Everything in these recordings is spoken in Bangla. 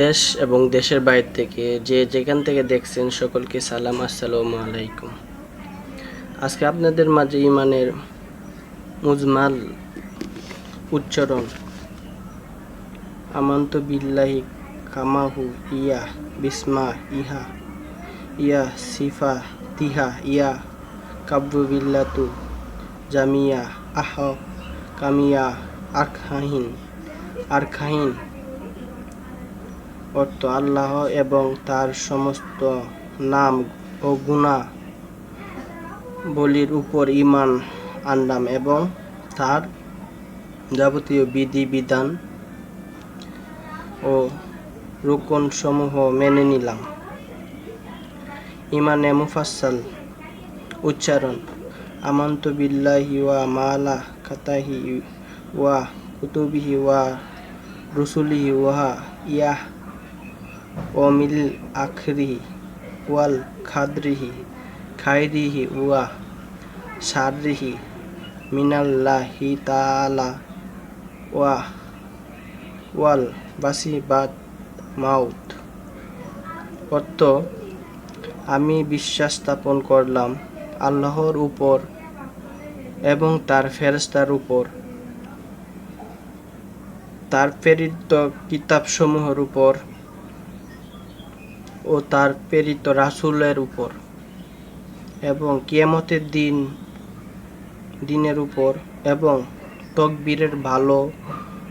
দেশ এবং দেশের বাইরে থেকে যে যেখান থেকে দেখছেন সকলকে সালাম, আসসালামু আলাইকুম। আজকে আপনাদের মাঝে ইমানের মুজমাল উচ্চারণ। আমন্ত বিল্লাহি কামাহু ইয়া বিসমা ইহা, ইয়া সিফা তিহা, ইয়া কাব্যু বিল্লাতু জামিয়া আহ কামিয়া আরখাহিন আরখাহিন অর্থ আল্লাহ এবং তার সমস্ত নাম ও গুণা বলির উপর ইমান আনলাম এবং তার যাবতীয় বিধি বিধান ও রুকন সমূহ মেনে নিলাম। ইমানে মুফাসসাল উচ্চারণ, আমান্ত বিল্লাহি ওয়া মালা কাতাহি ওয়া কুতুবিহি ওয়া রুসুলিহি ওয়া ইয়াহ ওমিল আখরিহি ওয়াল খাদরিহি খাইরিহি ওয়া শারিহি মিনাল্লাহি তাআলা ওয়া ওয়াল বাসিবাত মাউত। অর্থ, আমি বিশ্বাস স্থাপন করলাম আল্লাহর উপর এবং তার ফেরেস্তার উপর। তার প্রেরিত কিতাবসমূহের উপর ও তার প্রেরিত রাসূলের উপর এবং কিয়ামতের দিন, দিনের উপর এবং তকবীরের ভালো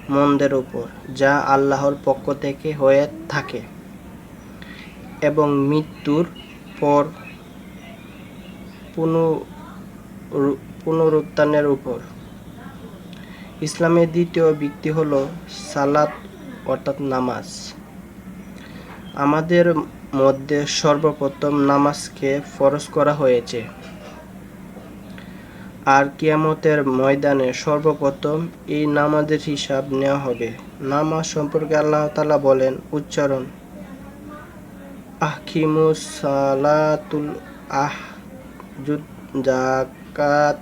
মন্দের উপর, যা আল্লাহর পক্ষ থেকে হয়ে থাকে এবং মৃত্যুর পর পুনরু- পুনরুত্থানের উপর। ইসলামের দ্বিতীয় ব্যক্তি হলো সালাত অর্থাৎ নামাজ। আমাদের মধ্যে সর্বপ্রথম নামাজকে ফরজ করা হয়েছে। আর কিয়ামতের ময়দানে সর্বপ্রথম এই নামাজের হিসাব নেওয়া হবে। নামাজ সম্পর্কে আল্লাহ তাআলা বলেন, উচ্চারণ আহকিমুস সালাতুল আহ জাকাত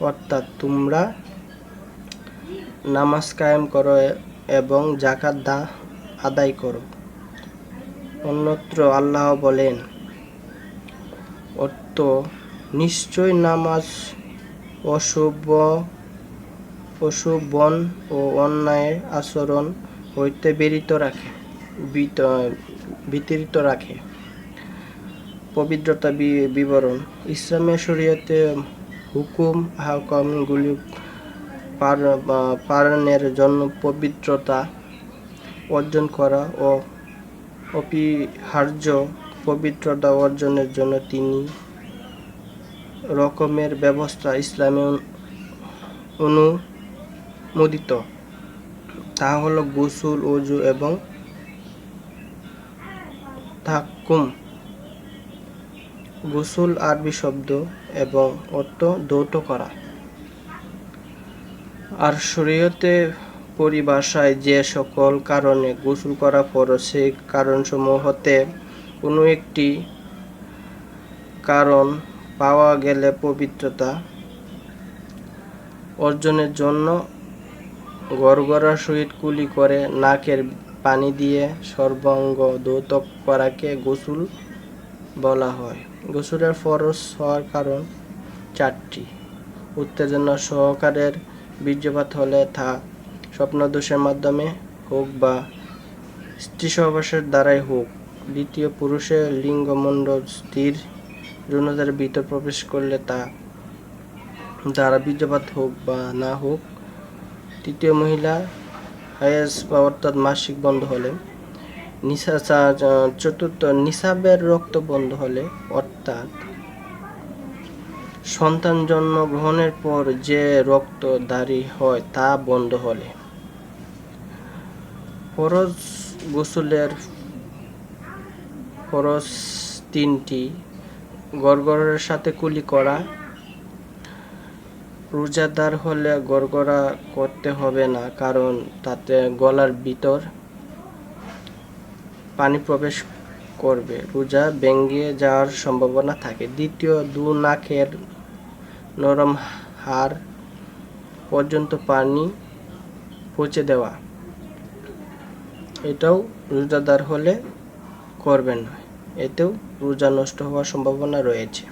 অর্থাৎ তোমরা নামাজ কায়েম করো এবং জাকাত দা আদায় করো। অন্যত্র আল্লাহ বলেন, অর্থ নিশ্চয় নামাজ, অশুভ অশুভন ও অন্যায় আচরণ হইতে বিরত রাখে, বিত- বিতরিত রাখে। পবিত্রতা বিবরণ ইসলামের শরীয়তে হুকুম, হাকামগুলি পালনের জন্য পবিত্রতা অর্জন করা ও অপরিহার্য পবিত্রতা অর্জনের জন্য তিনি রকমের ব্যবস্থা ইসলামে অনুমোদিত। তা হলো গোসল, অজু এবং থাকুম গোসল আরবি শব্দ এবং অর্থ দৌত করা। আর শরীয়তে পরিভাষায় যে সকল কারণে গোসল করা ফরজ সেই কারণসমূহ হতে কোনো একটি কারণ পাওয়া গেলে পবিত্রতা অর্জনের জন্য গড়গড়ার সহিত কুলি করে নাকের পানি দিয়ে সর্বাঙ্গ দৌত করাকে গোসল বলা হয়। গোসলের ফরজ হওয়ার কারণ চারটি। উত্তেজনা সহকারের বীর্যপাত হলে তা স্বপ্নদোষের মাধ্যমে হোক বা স্ত্রী সহবাসের দ্বারাই হোক, দ্বিতীয় পুরুষের লিঙ্গমণ্ডল স্থির, যৌনতার ভিতর প্রবেশ করলে তা দ্বারা বীর্যপাত হোক বা না হোক, তৃতীয় মহিলা হায়েস বা অর্থাৎ মাসিক বন্ধ হলে নিশা চতুর্থ নিসাবের রক্ত বন্ধ হলে অর্থাৎ সন্তান জন্ম গ্রহণের পর যে রক্ত দাঁড়ি হয় তা বন্ধ হলে। ফরজ গোসলের ফরজ তিনটি, গড়গড়ের সাথে কুলি করা। রোজাদার হলে গড়গড়া করতে হবে না, কারণ তাতে গলার ভিতর পানি প্রবেশ করবে। রোজা ভেঙে যাওয়ার সম্ভাবনা থাকে। দ্বিতীয়, দু নাকের নরম হাড় পর্যন্ত পানি পৌঁছে দেওয়া। এটাও রোজাদার হলে করবেন না। এতেও রোজা নষ্ট হওয়ার সম্ভাবনা রয়েছে।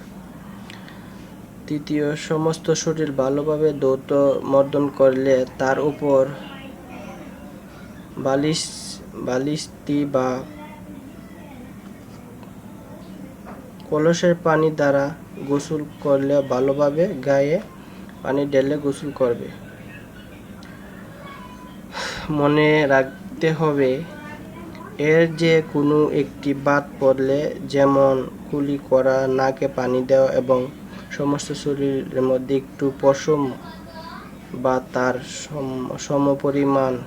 তৃতীয়, সমস্ত শরীর ভালোভাবে দৌত মর্দন করলে তার উপর বালিশ, বালিশটি বা কলসের পানি দ্বারা গোসল করলে ভালোভাবে গায়ে পানি ঢেলে গোসল করবে। মনে রাখতে হবে। এর যে কোনো একটি বাদ পড়লে যেমন কুলি করা, নাকে পানি দেওয়া এবং সমস্ত শরীরের মধ্যে একটু পশম বা তার সম- সমপরিমাণ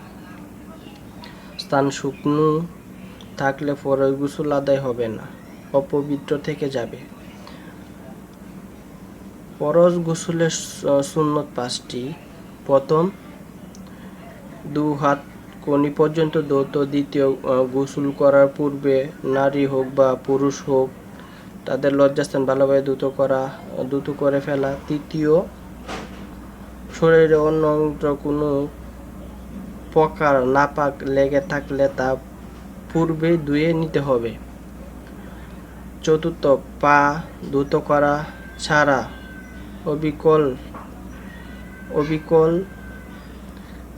স্থান শুকনো থাকলে ফরজ গোসল আদায় হবে না, অপবিত্র থেকে যাবে। ফরজ গোসলের সুন্নত পাঁচটি। প্রথম দু হাত কোনি পর্যন্ত দৌত দ্বিতীয় গোসল করার পূর্বে নারী হোক বা পুরুষ হোক, তাদের লজ্জাস্থান ভালোভাবে দ্রুত করা, দ্রুত করে ফেলা। তৃতীয়, শরীরে অন্য অংশ কোনো প্রকার নাপাক লেগে থাকলে তা পূর্বে ধুয়ে নিতে হবে। চতুর্থ, পা দ্রুত করা ছাড়া অবিকল অবিকল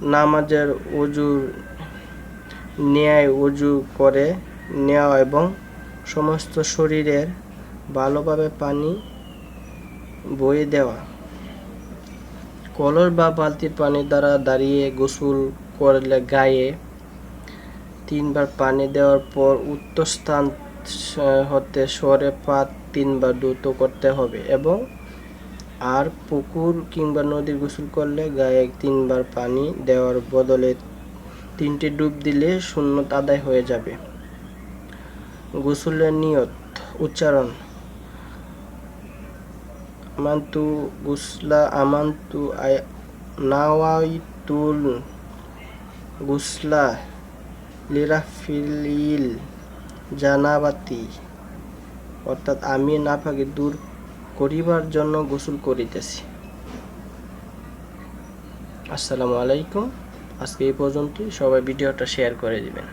নামাজের অজুর ন্যায় অজু করে নেওয়া এবং সমস্ত শরীরের ভালোভাবে পানি বয়ে দেওয়া। কলর বা বালতির পানি দ্বারা দাঁড়িয়ে গোসল করলে গায়ে তিনবার পানি দেওয়ার পর উত্তর স্থান হতে সরে পা তিনবার দ্রুত করতে হবে এবং আর পুকুর কিংবা নদীর গোসল করলে গায়ে তিনবার পানি দেওয়ার বদলে তিনটি ডুব দিলে শূন্যত আদায় হয়ে যাবে। গোসলের নিয়ত, উচ্চারণ। আমান্তু গুসলা, আমান্তু নাওয়াইতুল গুসলা লিরাফিল জানাবাতি। অর্থাৎ আমি নাফাকে দূর করিবার জন্য গোসল করিতেছি। আসসালামু আলাইকুম। আজকে এই পর্যন্তই। সবাই ভিডিওটা শেয়ার করে দিবেন।